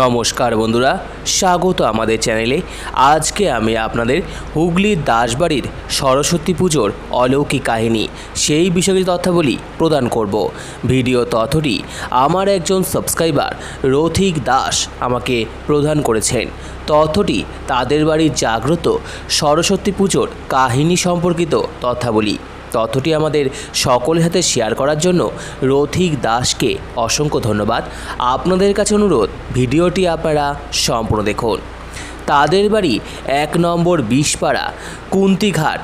নমস্কার বন্ধুরা, স্বাগত আমাদের চ্যানেলে। আজকে আমি আপনাদের হুগলির দাসবাড়ির সরস্বতী পুজোর অলৌকিক কাহিনী, সেই বিষয়ে তথ্যাবলী প্রদান করব। ভিডিও তথ্যটি আমার একজন সাবস্ক্রাইবার রথিক দাস আমাকে প্রদান করেছেন। তথ্যটি তাদের বাড়ির জাগ্রত সরস্বতী পুজোর কাহিনী সম্পর্কিত তথ্যাবলী। তথ্যটি আমাদের সকলের হাতে শেয়ার করার জন্য রথিক দাসকে অসংখ্য ধন্যবাদ। আপনাদের কাছে অনুরোধ, ভিডিওটি আপনারা সম্পূর্ণ দেখুন। তাদের বাড়ি এক নম্বর বিষপাড়া কুন্তিঘাট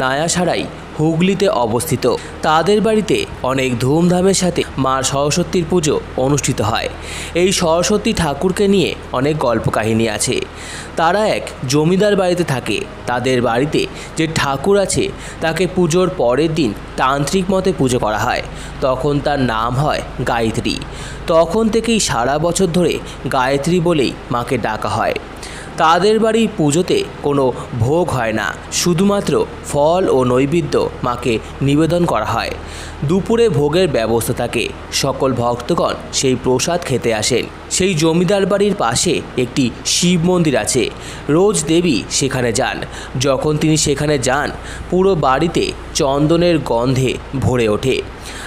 নায়াসারাই হুগলিতে অবস্থিত। তাদের বাড়িতে অনেক ধুমধামের সাথে মা সরস্বতীর পুজো অনুষ্ঠিত হয়। এই সরস্বতী ঠাকুরকে নিয়ে অনেক গল্প কাহিনী আছে। তারা এক জমিদার বাড়িতে থাকে। তাদের বাড়িতে যে ঠাকুর আছে, তাকে পুজোর পরের দিন তান্ত্রিক মতে পুজো করা হয়। তখন তার নাম হয় গায়ত্রী। তখন থেকেই সারা বছর ধরে গায়ত্রী বলেই মাকে ডাকা হয়। তাদের বাড়ি পুজোতে কোনো ভোগ হয় না। শুধুমাত্র ফল ও নৈবেদ্য মাকে নিবেদন করা হয়। দুপুরে ভোগের ব্যবস্থা থাকে। সকল ভক্তগণ সেই প্রসাদ খেতে আসেন। সেই জমিদার বাড়ির পাশে একটি শিব মন্দির আছে। রোজ দেবী সেখানে যান। যখন তিনি সেখানে যান, পুরো বাড়িতে চন্দনের গন্ধে ভরে ওঠে।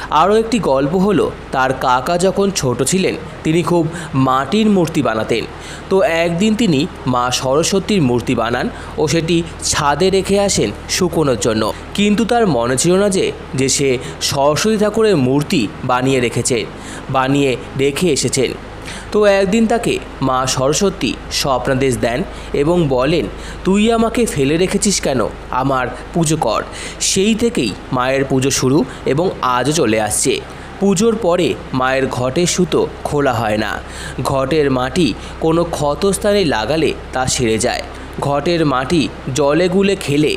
আরও একটি গল্প হলো, তার কাকা যখন ছোট ছিলেন, তিনি খুব মাটির মূর্তি বানাতেন। তো একদিন তিনি মা সরস্বতীর মূর্তি বানান ও সেটি ছাদে রেখে আসেন শুকোনোর জন্য। কিন্তু তার মনে ছিল না যে যে সে সরস্বতী ঠাকুরের মূর্তি বানিয়ে রেখেছে, বানিয়ে রেখে এসেছেন। তো একদিন তাকে মা সরস্বতী স্বপ্নাদেশ দেন এবং বলেন, তুই আমাকে ফেলে রেখেছিস কেন? আমার পুজো কর। সেই থেকেই মায়ের পুজো শুরু এবং আজও চলে আসছে। পুজোর পরে মায়ের ঘটের সুতো খোলা হয় না। ঘটের মাটি কোনো ক্ষতস্থানে লাগালে তা সেরে যায়। ঘটের মাটি জলে গুলে খেলে,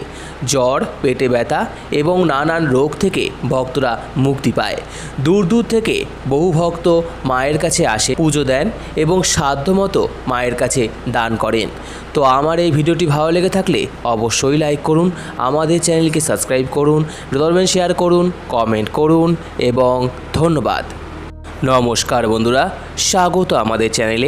জ্বর, পেটে ব্যথা এবং নানান রোগ থেকে ভক্তরা মুক্তি পায়। দূর দূর থেকে বহু ভক্ত মায়ের কাছে আসে, পুজো দেন এবং সাধ্যমতো মায়ের কাছে দান করেন। তো আমার এই ভিডিওটি ভালো লেগে থাকলে অবশ্যই লাইক করুন, আমাদের চ্যানেলকে সাবস্ক্রাইব করুন ধরবেন শেয়ার করুন, কমেন্ট করুন এবং ধন্যবাদ। নমস্কার বন্ধুরা, স্বাগত আমাদের চ্যানেলে।